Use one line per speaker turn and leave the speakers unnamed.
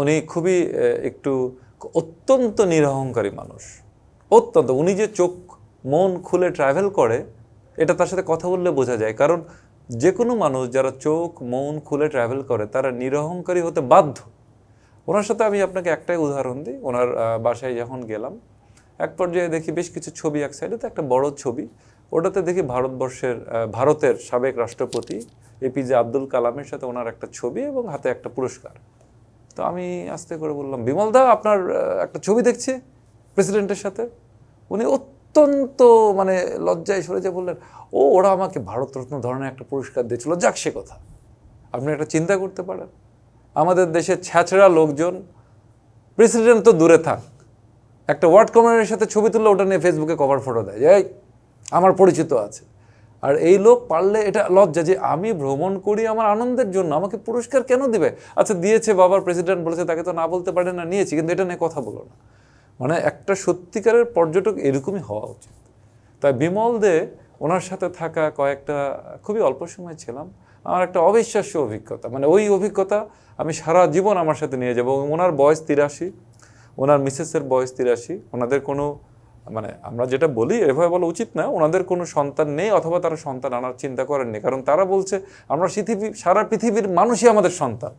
উনি খুবই একটু অত্যন্ত নিরহংকারী মানুষ। অত্যন্ত। উনি যে চোখ, মন খুলে ট্রাভেল করে, এটা তার সাথে কথা বললে বোঝা যায়। কারণ যে কোনো মানুষ যারা চোখ, মন খুলে ট্রাভেল করে, তারা নিরহংকারী হতে বাধ্য। ওনার সাথে আমি আপনাকে একটাই উদাহরণ দিই। ওনার বাসায় যখন গেলাম, এক পর্যায়ে দেখি বেশ কিছু ছবি এক সাইডে তো একটা বড় ছবি। ওটাতে দেখি ভারতবর্ষের ভারতের সাবেক রাষ্ট্রপতি এপিজে আব্দুল কালামের সাথে ওনার একটা ছবি এবং হাতে একটা পুরস্কার। তো আমি আস্তে করে বললাম বিমল দা আপনার একটা ছবি দেখছি প্রেসিডেন্টের সাথে। উনি অত্যন্ত মানে লজ্জায় সরে যে বললেন ও ওরা আমাকে ভারতরত্ন ধরনের একটা পুরস্কার দিয়েছিল যাক সে কথা। আপনি একটা চিন্তা করতে পারেন। আমাদের দেশের ছ্যাচড়া লোকজন প্রেসিডেন্ট তো দূরে থাক। একটা ওয়ার্ড কমান্ডারের সাথে ছবি তুললে ওটা নিয়ে ফেসবুকে কভার ফটো দেয়। যে, এই আমার পরিচিত আছে। আর এই লোক পারলে এটা লজ্জা যে আমি ভ্রমণ করি আমার আনন্দের জন্য, আমাকে পুরস্কার কেন দিবে? আচ্ছা দিয়েছে বাবার প্রেসিডেন্ট বলেছে, তাকে তো না বলতে পারে না, নিয়েছি, কিন্তু এটা নিয়ে কথা বলো না। মানে একটা সত্যিকারের পর্যটক এরকমই হওয়া উচিত। তাই বিমল দে, ওনার সাথে থাকা কয়েকটা, খুবই অল্প সময় ছিলাম, আমার একটা অবিশ্বাস্য অভিজ্ঞতা। মানে ওই অভিজ্ঞতা আমি সারা জীবন আমার সাথে নিয়ে যাব ওনার বয়স তিরাশি, ওনার মিসেসের বয়স তিরাশি, ওনাদের কোনো মানে আমরা যেটা বলি, এভাবে বলা উচিত না, ওনাদের কোনো সন্তান নেই অথবা তারা সন্তান আনার চিন্তা করেননি। কারণ তারা বলছে, আমরা পৃথিবী, সারা পৃথিবীর মানুষই আমাদের সন্তান।